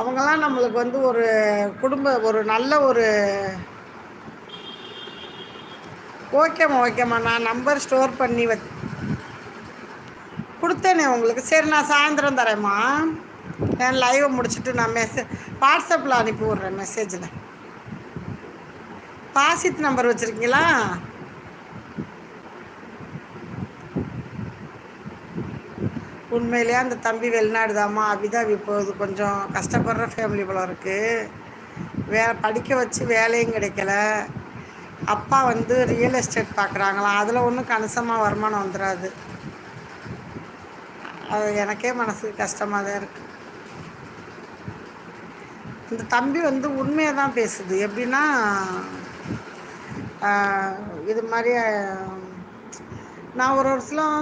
அவங்கெல்லாம் நம்மளுக்கு வந்து ஒரு குடும்ப ஒரு நல்ல ஒரு ஓகேம்மா ஓகேம்மா. நான் நம்பர் ஸ்டோர் பண்ணி வ கொடுத்தேனே உங்களுக்கு. சரி நான் சாயந்தரம் தரேம்மா. என் லைவை முடிச்சுட்டு நான் மெசேஜ் வாட்ஸ்அப்பில் அனுப்பி விட்றேன் மெசேஜில் பாசித் நம்பர் வச்சுருக்கீங்களா? உண்மையிலேயே அந்த தம்பி வெளிநாடு தாம்மா அபிதாபி இப்போது கொஞ்சம் கஷ்டப்படுற ஃபேமிலி போல இருக்குது வே படிக்க வச்சு வேலையும் கிடைக்கல. அப்பா வந்து ரியல் எஸ்டேட் பார்க்குறாங்களாம் அதில் ஒன்றும் கணிசமாக வருமானம் வந்துடாது அது எனக்கே மனசுக்கு கஷ்டமாக தான் இருக்குது இந்த தம்பி வந்து உண்மையை தான் பேசுது. எப்படின்னா இது மாதிரி நான் ஒரு வருஷம்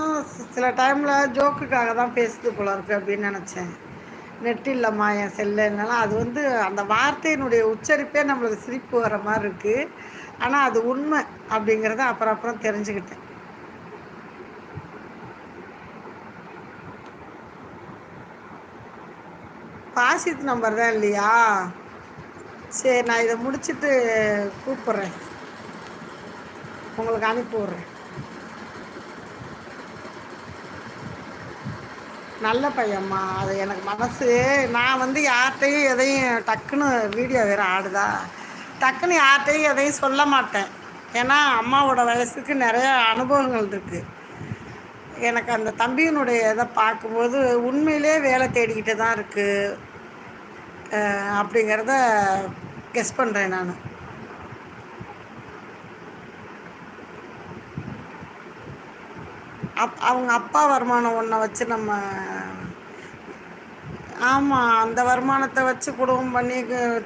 சில டைமில் ஜோக்குக்காக தான் பேசுது போல இருக்கு அப்படின்னு நினச்சேன். நெட் இல்லைம்மா என் செல்லுனாலும் அது வந்து அந்த வார்த்தையினுடைய உச்சரிப்பே நம்மளுக்கு சிரிப்பு வர மாதிரி இருக்குது ஆனால் அது உண்மை அப்படிங்கிறத அப்புறம் அப்புறம் தெரிஞ்சுக்கிட்டேன். பாசித் நம்பர் தான் இல்லையா? சரி நான் இதை முடிச்சுட்டு கூப்பிட்றேன். உங்களுக்கு அனுப்பி விட்றேன். நல்ல பையம்மா. அது எனக்கு மனசு. நான் வந்து யார்கிட்டையும் எதையும் டக்குன்னு வீடியோ வேறு ஆடுதா? டக்குன்னு யார்கிட்டையும் எதையும் சொல்ல மாட்டேன். ஏன்னா அம்மாவோட வயசுக்கு நிறைய அனுபவங்கள் இருக்குது எனக்கு அந்த தம்பியினுடைய இதை பார்க்கும்போது உண்மையிலே வேலை தேடிக்கிட்டு தான் இருக்குது அப்படிங்கிறத கெஸ் பண்ணுறேன் நான். அப் அவங்க அப்பா வருமானம் ஒன்றை வச்சு நம்ம ஆமாம் அந்த வருமானத்தை வச்சு குடும்பம் பண்ணி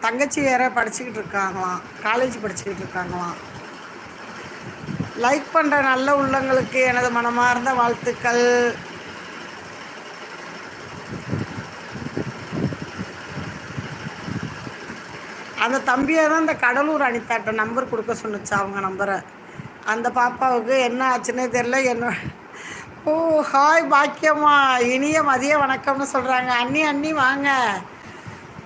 தங்கச்சி வேற படிச்சுக்கிட்டு இருக்காங்களாம். காலேஜ் படிச்சுக்கிட்டு இருக்காங்களாம். லைக் பண்ணுற நல்ல உள்ளங்களுக்கு எனது மனமார்ந்த வாழ்த்துக்கள். அந்த தம்பியை தான் இந்த கடலூர் அனிதாட்ட நம்பர் கொடுக்க சொன்னுச்சு அவங்க நம்பரை அந்த பாப்பாவுக்கு என்ன ஆச்சுன்னே தெரில என்ன ஓ ஹாய் பாக்கியம்மா. இனிய மதிய வணக்கம்னு சொல்கிறாங்க அண்ணி அண்ணி வாங்க.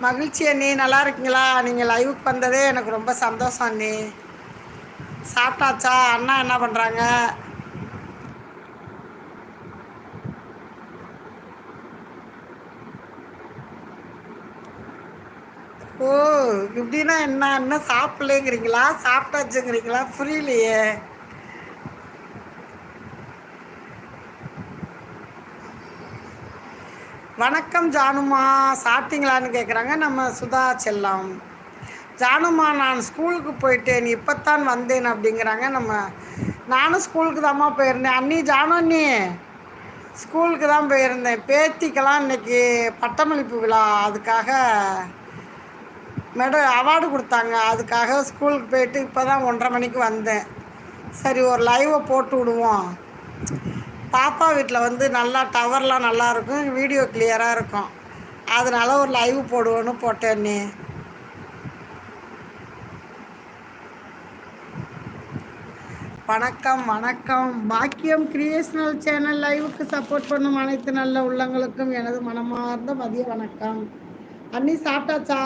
மகிழ்ச்சி அண்ணி. நல்லா இருக்கீங்களா? நீங்கள் லைவுக்கு வந்ததே எனக்கு ரொம்ப சந்தோஷம் அண்ணி. சாப்பிட்டாச்சா? அண்ணா என்ன பண்ணுறாங்க ஓ இப்படின்னா என்ன? என்ன சாப்பிட்லேங்கிறீங்களா? சாப்பிட்டாச்சுங்கிறீங்களா? புரியலையே. வணக்கம் ஜானுமா சாப்பிட்டீங்களான்னு கேட்குறாங்க நம்ம சுதா செல்லம். ஜானுமா நான் ஸ்கூலுக்கு போயிட்டேன். இப்போத்தான் வந்தேன் அப்படிங்கிறாங்க. நம்ம நானும் ஸ்கூலுக்கு தாம்மா போயிருந்தேன். அண்ணி ஜானு அண்ணி ஸ்கூலுக்கு தான் போயிருந்தேன். பேத்திக்கெல்லாம் இன்றைக்கி பட்டமளிப்பு விழா. அதுக்காக மெடல் அவார்டு கொடுத்தாங்க. அதுக்காக ஸ்கூலுக்கு போயிட்டு இப்போ தான் ஒன்றரை மணிக்கு வந்தேன். சரி ஒரு லைவை போட்டு விடுவோம். பாப்பா வீட்டில் வந்து நல்லா டவர்லாம் நல்லா இருக்கும் வீடியோ கிளியராக இருக்கும். அதனால ஒரு லைவ் போடுவோன்னு போட்டேன் நீ. வணக்கம் வணக்கம். பாக்கியம் கிரியேஷனல் சேனல் லைவுக்கு சப்போர்ட் பண்ணும் அனைத்து நல்ல உள்ளங்களுக்கும் எனது மனமார்ந்த மதிய வணக்கம். அண்ணி சாப்பிட்டாச்சா?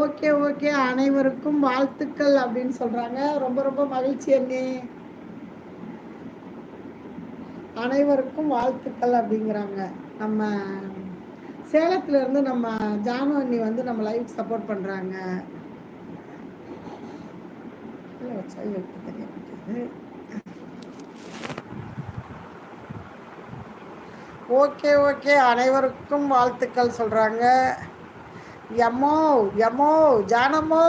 ஓகே ஓகே அனைவருக்கும் வாழ்த்துக்கள் அப்படின்னு சொல்கிறாங்க ரொம்ப ரொம்ப மகிழ்ச்சி அண்ணி. அனைவருக்கும் வாழ்த்துக்கள் அப்படிங்கிறாங்க. நம்ம சேலத்துலேருந்து நம்ம ஜானு அண்ணி வந்து நம்ம லைஃப் சப்போர்ட் பண்ணுறாங்க ஓகே ஓகே. அனைவருக்கும் வாழ்த்துக்கள் சொல்கிறாங்க எமோ எமோ ஜானமோ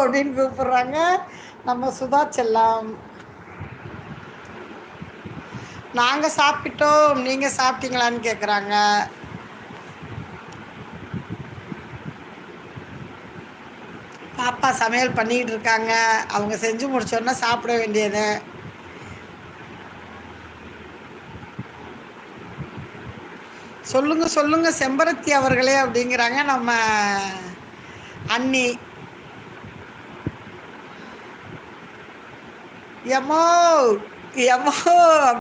அப்படின்னு கூப்பிடுறாங்க. நம்ம சுதா செல்லாம். நாங்கள் சாப்பிட்டோம் நீங்கள் சாப்பிட்டீங்களான்னு கேட்குறாங்க பாப்பா சமையல் பண்ணிக்கிட்டு இருக்காங்க. அவங்க செஞ்சு முடிச்சோன்னா சாப்பிட வேண்டியது. சொல்லுங்க சொல்லுங்க செம்பருத்தி அவர்களே அப்படிங்கிறாங்க நம்ம அண்ணி. எமோ எமோ